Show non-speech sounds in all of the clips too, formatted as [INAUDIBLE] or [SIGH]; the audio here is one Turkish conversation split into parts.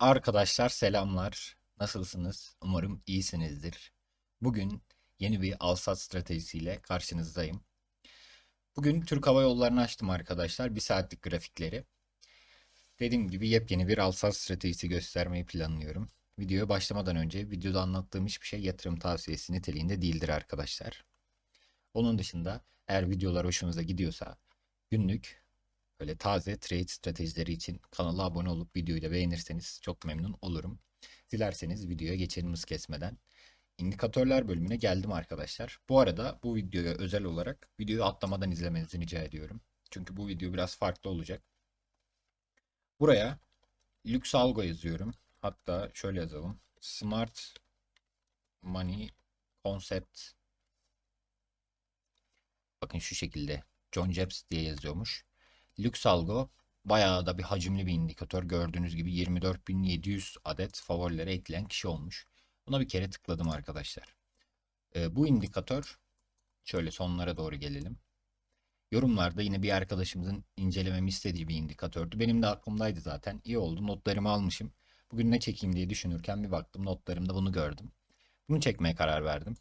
Arkadaşlar selamlar. Nasılsınız? Umarım iyisinizdir. Bugün yeni bir alsat stratejisiyle karşınızdayım. Bugün Türk Hava Yolları'nı açtım arkadaşlar. Bir saatlik grafikleri. Dediğim gibi yepyeni bir alsat stratejisi göstermeyi planlıyorum. Videoya başlamadan önce videoda anlattığım hiçbir şey yatırım tavsiyesi niteliğinde değildir arkadaşlar. Onun dışında eğer videolar hoşunuza gidiyorsa günlük Böyle taze trade stratejileri için kanala abone olup videoyu da beğenirseniz çok memnun olurum. Dilerseniz videoya geçelim hız kesmeden. İndikatörler bölümüne geldim arkadaşlar. Bu arada bu videoya özel olarak videoyu atlamadan izlemenizi rica ediyorum. Çünkü bu video biraz farklı olacak. Buraya Lux Algo yazıyorum. Hatta şöyle yazalım. Smart Money Concept. Bakın şu şekilde. John Jebs diye yazıyormuş. Luxalgo bayağı da bir hacimli bir indikatör. Gördüğünüz gibi 24.700 adet favorilere ekleyen kişi olmuş. Buna bir kere tıkladım arkadaşlar. Ee, bu indikatör şöyle sonlara doğru gelelim. Yorumlarda yine bir arkadaşımızın incelememi istediği bir indikatördü. Benim de aklımdaydı zaten. İyi oldu. Notlarımı almışım. Bugün ne çekeyim diye düşünürken bir baktım notlarımda bunu gördüm. Bunu çekmeye karar verdim.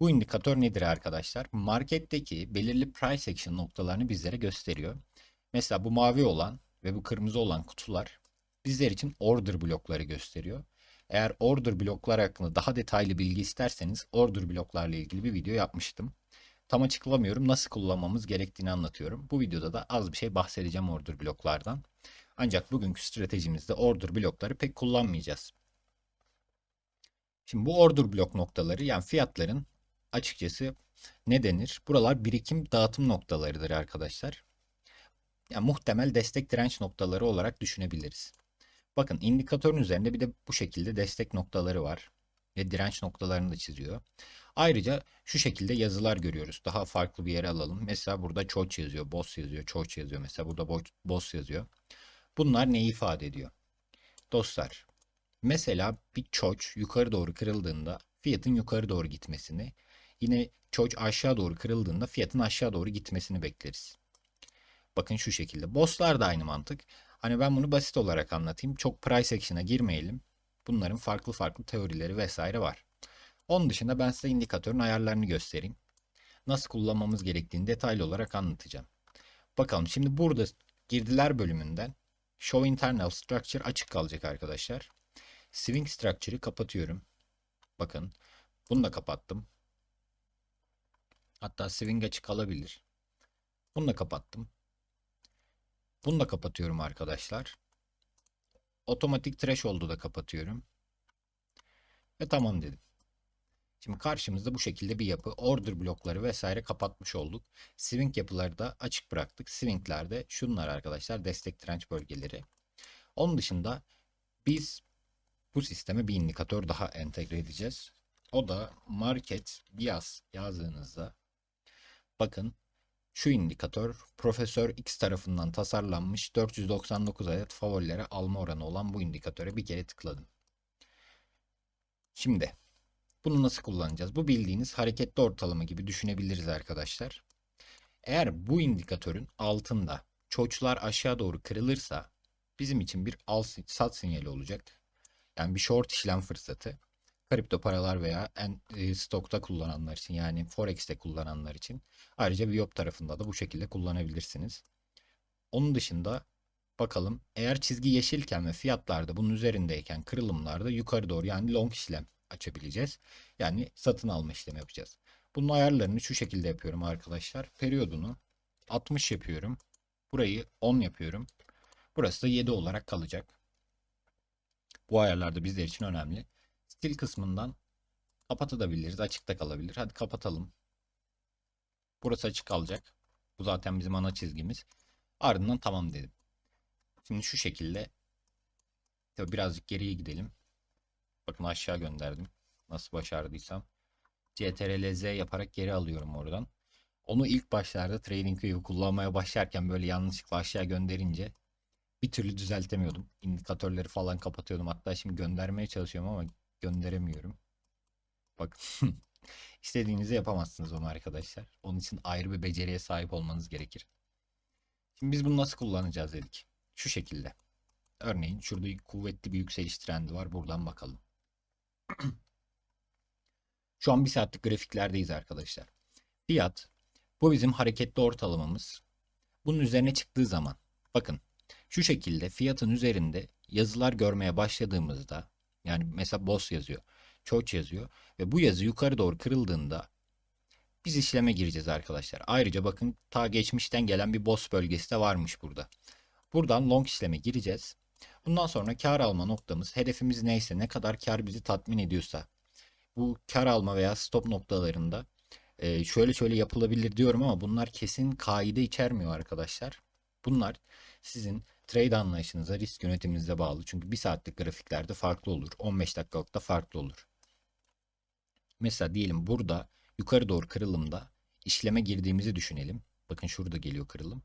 Bu indikatör nedir arkadaşlar? Marketteki belirli price action noktalarını bizlere gösteriyor. Mesela bu mavi olan ve bu kırmızı olan kutular bizler için order blokları gösteriyor. Eğer order bloklar hakkında daha detaylı bilgi isterseniz order bloklarla ilgili bir video yapmıştım. Tam açıklamıyorum nasıl kullanmamız gerektiğini anlatıyorum. Bu videoda da az bir şey bahsedeceğim order bloklardan. Ancak bugünkü stratejimizde order blokları pek kullanmayacağız. Şimdi bu order blok noktaları yani fiyatların açıkçası ne denir? Buralar birikim dağıtım noktalarıdır arkadaşlar yani muhtemel destek direnç noktaları olarak düşünebiliriz. Bakın indikatörün üzerinde bir de bu şekilde destek noktaları var ve direnç noktalarını da çiziyor. Ayrıca şu şekilde yazılar görüyoruz. Daha farklı bir yere alalım. Mesela burada çoç yazıyor, boss yazıyor, çoç yazıyor. Mesela burada boss yazıyor. Bunlar neyi ifade ediyor? Dostlar, mesela bir çoç yukarı doğru kırıldığında fiyatın yukarı doğru gitmesini, yine çoç aşağı doğru kırıldığında fiyatın aşağı doğru gitmesini bekleriz. Bakın şu şekilde. Bosslar da aynı mantık. Hani ben bunu basit olarak anlatayım. Çok price action'a girmeyelim. Bunların farklı farklı teorileri vesaire var. Onun dışında ben size indikatörün ayarlarını göstereyim. Nasıl kullanmamız gerektiğini detaylı olarak anlatacağım. Bakalım şimdi burada girdiler bölümünden Show Internal Structure açık kalacak arkadaşlar. Swing Structure'ı kapatıyorum. Bakın bunu da kapattım. Hatta Swing açık kalabilir. Bunu da kapattım. Bunu da kapatıyorum arkadaşlar. Otomatik threshold'u da kapatıyorum. Ve tamam dedim. Şimdi karşımızda bu şekilde bir yapı. Order blokları vesaire kapatmış olduk. Swing yapıları da açık bıraktık. Swinglerde şunlar arkadaşlar destek direnç bölgeleri. Onun dışında biz bu sisteme bir indikatör daha entegre edeceğiz. O da market bias yazdığınızda bakın şu indikatör Profesör X tarafından tasarlanmış 499 adet favorilere alma oranı olan bu indikatöre bir kere tıkladım. Şimdi bunu nasıl kullanacağız? Bu bildiğiniz hareketli ortalama gibi düşünebiliriz arkadaşlar. Eğer bu indikatörün altında çoçlar aşağı doğru kırılırsa bizim için bir al sat sinyali olacak. Yani bir short işlem fırsatı kripto paralar veya en, e, stokta kullananlar için yani forex'te kullananlar için ayrıca Viop tarafında da bu şekilde kullanabilirsiniz. Onun dışında bakalım eğer çizgi yeşilken ve fiyatlarda bunun üzerindeyken kırılımlarda yukarı doğru yani long işlem açabileceğiz. Yani satın alma işlemi yapacağız. Bunun ayarlarını şu şekilde yapıyorum arkadaşlar. Periyodunu 60 yapıyorum. Burayı 10 yapıyorum. Burası da 7 olarak kalacak. Bu ayarlar da bizler için önemli. Stil kısmından kapatabiliriz. Açıkta kalabilir. Hadi kapatalım. Burası açık kalacak. Bu zaten bizim ana çizgimiz. Ardından tamam dedim. Şimdi şu şekilde tabii birazcık geriye gidelim. Bakın aşağı gönderdim. Nasıl başardıysam. CTRL-Z yaparak geri alıyorum oradan. Onu ilk başlarda TradingView kullanmaya başlarken böyle yanlışlıkla aşağı gönderince bir türlü düzeltemiyordum. İndikatörleri falan kapatıyordum. Hatta şimdi göndermeye çalışıyorum ama gönderemiyorum. Bak [LAUGHS] istediğinizi yapamazsınız onu arkadaşlar. Onun için ayrı bir beceriye sahip olmanız gerekir. Şimdi biz bunu nasıl kullanacağız dedik. Şu şekilde. Örneğin şurada kuvvetli bir yükseliş trendi var. Buradan bakalım. [CLEARS THROAT] Şu an bir saatlik grafiklerdeyiz arkadaşlar. Fiyat bu bizim hareketli ortalamamız. Bunun üzerine çıktığı zaman bakın şu şekilde fiyatın üzerinde yazılar görmeye başladığımızda yani mesela BOSS yazıyor, CHOCH yazıyor ve bu yazı yukarı doğru kırıldığında biz işleme gireceğiz arkadaşlar. Ayrıca bakın ta geçmişten gelen bir BOSS bölgesi de varmış burada. Buradan long işleme gireceğiz. Bundan sonra kar alma noktamız hedefimiz neyse ne kadar kar bizi tatmin ediyorsa bu kar alma veya stop noktalarında e, şöyle şöyle yapılabilir diyorum ama bunlar kesin kaide içermiyor arkadaşlar. Bunlar sizin trade anlayışınıza, risk yönetiminize bağlı. Çünkü bir saatlik grafiklerde farklı olur. 15 dakikalıkta farklı olur. Mesela diyelim burada yukarı doğru kırılımda işleme girdiğimizi düşünelim. Bakın şurada geliyor kırılım.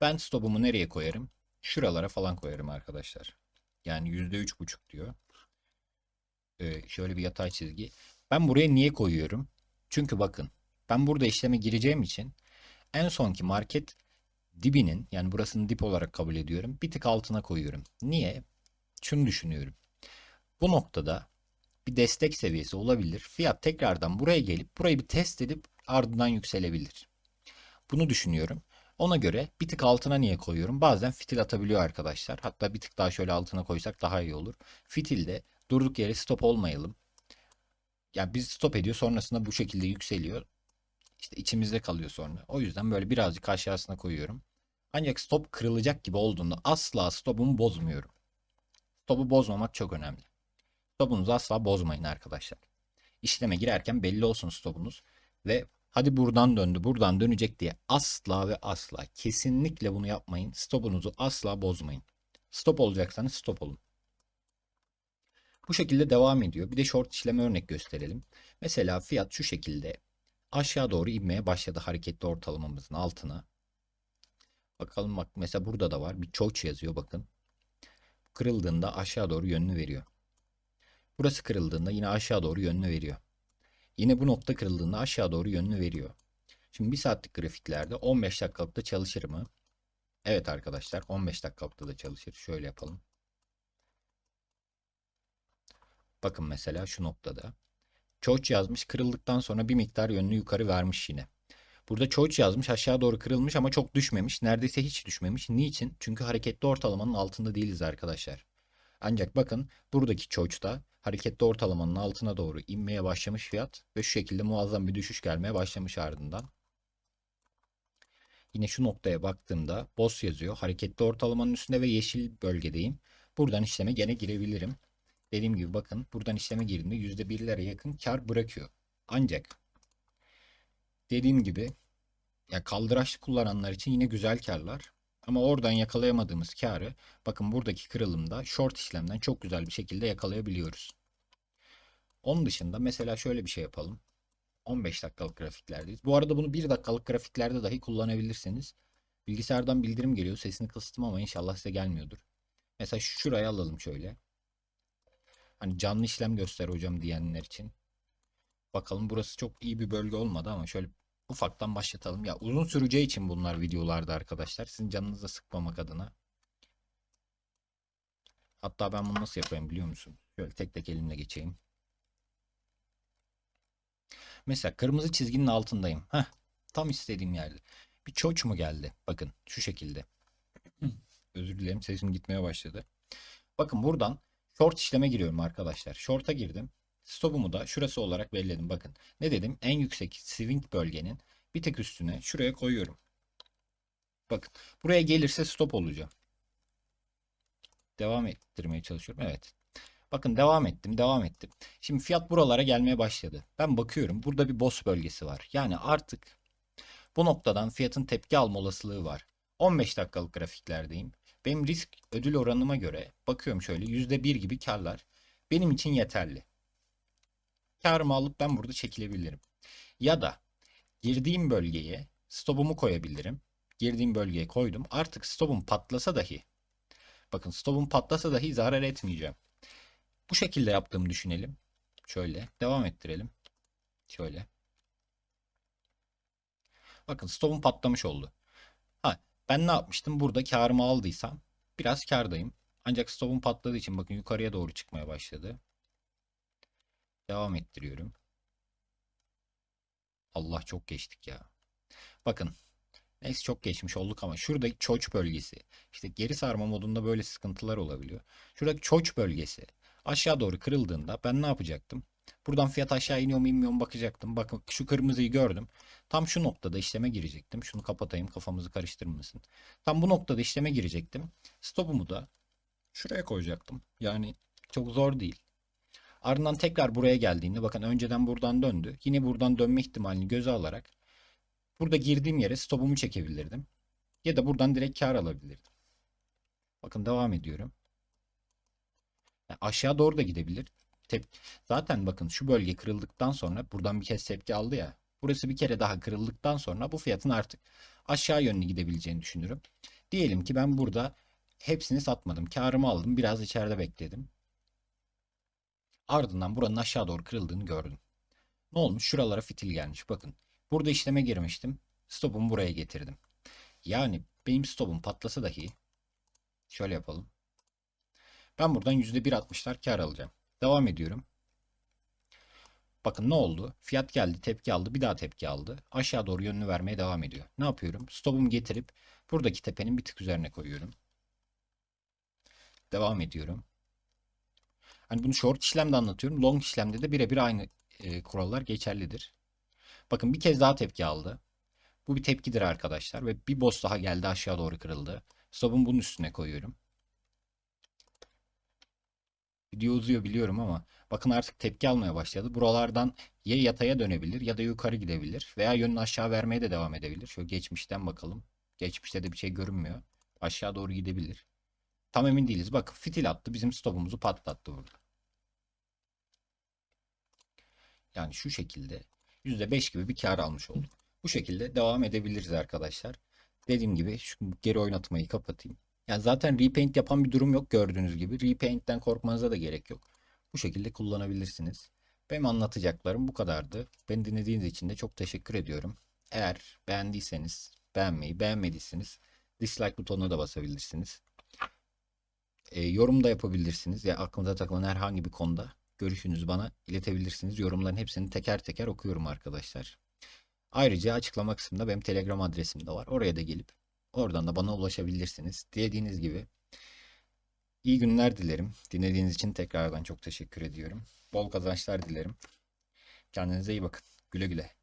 Ben stopumu nereye koyarım? Şuralara falan koyarım arkadaşlar. Yani %3,5 diyor. Ee, şöyle bir yatay çizgi. Ben buraya niye koyuyorum? Çünkü bakın ben burada işleme gireceğim için en sonki market dibinin yani burasını dip olarak kabul ediyorum. Bir tık altına koyuyorum. Niye? Şunu düşünüyorum. Bu noktada bir destek seviyesi olabilir. Fiyat tekrardan buraya gelip burayı bir test edip ardından yükselebilir. Bunu düşünüyorum. Ona göre bir tık altına niye koyuyorum? Bazen fitil atabiliyor arkadaşlar. Hatta bir tık daha şöyle altına koysak daha iyi olur. Fitilde durduk yere stop olmayalım. Yani biz stop ediyor sonrasında bu şekilde yükseliyor. İşte içimizde kalıyor sonra. O yüzden böyle birazcık aşağısına koyuyorum. Ancak stop kırılacak gibi olduğunda asla stopumu bozmuyorum. Stopu bozmamak çok önemli. Stopunuzu asla bozmayın arkadaşlar. İşleme girerken belli olsun stopunuz ve hadi buradan döndü, buradan dönecek diye asla ve asla kesinlikle bunu yapmayın. Stopunuzu asla bozmayın. Stop olacaksanız stop olun. Bu şekilde devam ediyor. Bir de short işleme örnek gösterelim. Mesela fiyat şu şekilde aşağı doğru inmeye başladı hareketli ortalamamızın altına. Bakalım bak mesela burada da var. Bir çoğuç yazıyor bakın. Kırıldığında aşağı doğru yönünü veriyor. Burası kırıldığında yine aşağı doğru yönünü veriyor. Yine bu nokta kırıldığında aşağı doğru yönünü veriyor. Şimdi bir saatlik grafiklerde 15 dakikalıkta çalışır mı? Evet arkadaşlar 15 dakikalıkta da çalışır. Şöyle yapalım. Bakın mesela şu noktada. Çoğuç yazmış kırıldıktan sonra bir miktar yönünü yukarı vermiş yine. Burada çoğuç yazmış aşağı doğru kırılmış ama çok düşmemiş. Neredeyse hiç düşmemiş. Niçin? Çünkü hareketli ortalamanın altında değiliz arkadaşlar. Ancak bakın buradaki çoğuçta hareketli ortalamanın altına doğru inmeye başlamış fiyat ve şu şekilde muazzam bir düşüş gelmeye başlamış ardından. Yine şu noktaya baktığımda BOS yazıyor. Hareketli ortalamanın üstünde ve yeşil bölgedeyim. Buradan işleme gene girebilirim. Dediğim gibi bakın buradan işleme girdiğimde %1'lere yakın kar bırakıyor. Ancak dediğim gibi ya kaldıraçlı kullananlar için yine güzel karlar. Ama oradan yakalayamadığımız karı bakın buradaki kırılımda short işlemden çok güzel bir şekilde yakalayabiliyoruz. Onun dışında mesela şöyle bir şey yapalım. 15 dakikalık grafiklerdeyiz. Bu arada bunu 1 dakikalık grafiklerde dahi kullanabilirsiniz. Bilgisayardan bildirim geliyor. Sesini kıstım ama inşallah size gelmiyordur. Mesela şuraya alalım şöyle. Hani canlı işlem göster hocam diyenler için. Bakalım burası çok iyi bir bölge olmadı ama şöyle ufaktan başlatalım. Ya uzun süreceği için bunlar videolarda arkadaşlar. Sizin canınızı sıkmamak adına. Hatta ben bunu nasıl yapayım biliyor musun? Şöyle tek tek elimle geçeyim. Mesela kırmızı çizginin altındayım. Heh, tam istediğim yerde. Bir çoç mu geldi? Bakın şu şekilde. [CLEARS THROAT] Özür dilerim sesim gitmeye başladı. Bakın buradan short işleme giriyorum arkadaşlar. Short'a girdim. Stopumu da şurası olarak belirledim. Bakın ne dedim? En yüksek swing bölgenin bir tek üstüne şuraya koyuyorum. Bakın buraya gelirse stop olacağım. Devam ettirmeye çalışıyorum. Evet. Bakın devam ettim, devam ettim. Şimdi fiyat buralara gelmeye başladı. Ben bakıyorum burada bir boss bölgesi var. Yani artık bu noktadan fiyatın tepki alma olasılığı var. 15 dakikalık grafiklerdeyim. Benim risk ödül oranıma göre bakıyorum şöyle %1 gibi karlar benim için yeterli. Karımı alıp ben burada çekilebilirim. Ya da girdiğim bölgeye stopumu koyabilirim. Girdiğim bölgeye koydum. Artık stopum patlasa dahi bakın stopum patlasa dahi zarar etmeyeceğim. Bu şekilde yaptığımı düşünelim. Şöyle devam ettirelim. Şöyle. Bakın stopum patlamış oldu. Ben ne yapmıştım? Burada karımı aldıysam biraz kardayım. Ancak stopum patladığı için bakın yukarıya doğru çıkmaya başladı. Devam ettiriyorum. Allah çok geçtik ya. Bakın. Neyse çok geçmiş olduk ama şuradaki çoç bölgesi. işte geri sarma modunda böyle sıkıntılar olabiliyor. Şuradaki çoç bölgesi aşağı doğru kırıldığında ben ne yapacaktım? Buradan fiyat aşağı iniyor mu inmiyor mu bakacaktım. Bakın şu kırmızıyı gördüm. Tam şu noktada işleme girecektim. Şunu kapatayım kafamızı karıştırmasın. Tam bu noktada işleme girecektim. Stopumu da şuraya koyacaktım. Yani çok zor değil. Ardından tekrar buraya geldiğinde bakın önceden buradan döndü. Yine buradan dönme ihtimalini göze alarak burada girdiğim yere stopumu çekebilirdim. Ya da buradan direkt kar alabilirdim. Bakın devam ediyorum. Yani aşağı doğru da gidebilir. Tep Zaten bakın şu bölge kırıldıktan sonra buradan bir kez tepki aldı ya. Burası bir kere daha kırıldıktan sonra bu fiyatın artık aşağı yönlü gidebileceğini düşünürüm. Diyelim ki ben burada hepsini satmadım. Karımı aldım. Biraz içeride bekledim. Ardından buranın aşağı doğru kırıldığını gördüm. Ne olmuş? Şuralara fitil gelmiş. Bakın. Burada işleme girmiştim. Stopumu buraya getirdim. Yani benim stopum patlasa dahi şöyle yapalım. Ben buradan %1.60'lar kar alacağım. Devam ediyorum. Bakın ne oldu? Fiyat geldi, tepki aldı, bir daha tepki aldı. Aşağı doğru yönünü vermeye devam ediyor. Ne yapıyorum? Stopumu getirip buradaki tepenin bir tık üzerine koyuyorum. Devam ediyorum. Hani bunu short işlemde anlatıyorum. Long işlemde de birebir aynı e, kurallar geçerlidir. Bakın bir kez daha tepki aldı. Bu bir tepkidir arkadaşlar ve bir boss daha geldi aşağı doğru kırıldı. Stopumu bunun üstüne koyuyorum. Video uzuyor biliyorum ama bakın artık tepki almaya başladı. Buralardan ya yataya dönebilir ya da yukarı gidebilir veya yönünü aşağı vermeye de devam edebilir. Şöyle geçmişten bakalım. Geçmişte de bir şey görünmüyor. Aşağı doğru gidebilir. Tam emin değiliz. Bakın fitil attı. Bizim stopumuzu patlattı burada. Yani şu şekilde %5 gibi bir kar almış olduk. Bu şekilde devam edebiliriz arkadaşlar. Dediğim gibi şu geri oynatmayı kapatayım. Yani zaten repaint yapan bir durum yok gördüğünüz gibi. Repaint'ten korkmanıza da gerek yok. Bu şekilde kullanabilirsiniz. Benim anlatacaklarım bu kadardı. Beni dinlediğiniz için de çok teşekkür ediyorum. Eğer beğendiyseniz beğenmeyi, beğenmediyseniz dislike butonuna da basabilirsiniz. E, yorum da yapabilirsiniz. Ya aklınıza takılan herhangi bir konuda görüşünüzü bana iletebilirsiniz. Yorumların hepsini teker teker okuyorum arkadaşlar. Ayrıca açıklama kısmında benim Telegram adresim de var. Oraya da gelip oradan da bana ulaşabilirsiniz. Dilediğiniz gibi. İyi günler dilerim. Dinlediğiniz için tekrardan çok teşekkür ediyorum. Bol kazançlar dilerim. Kendinize iyi bakın. Güle güle.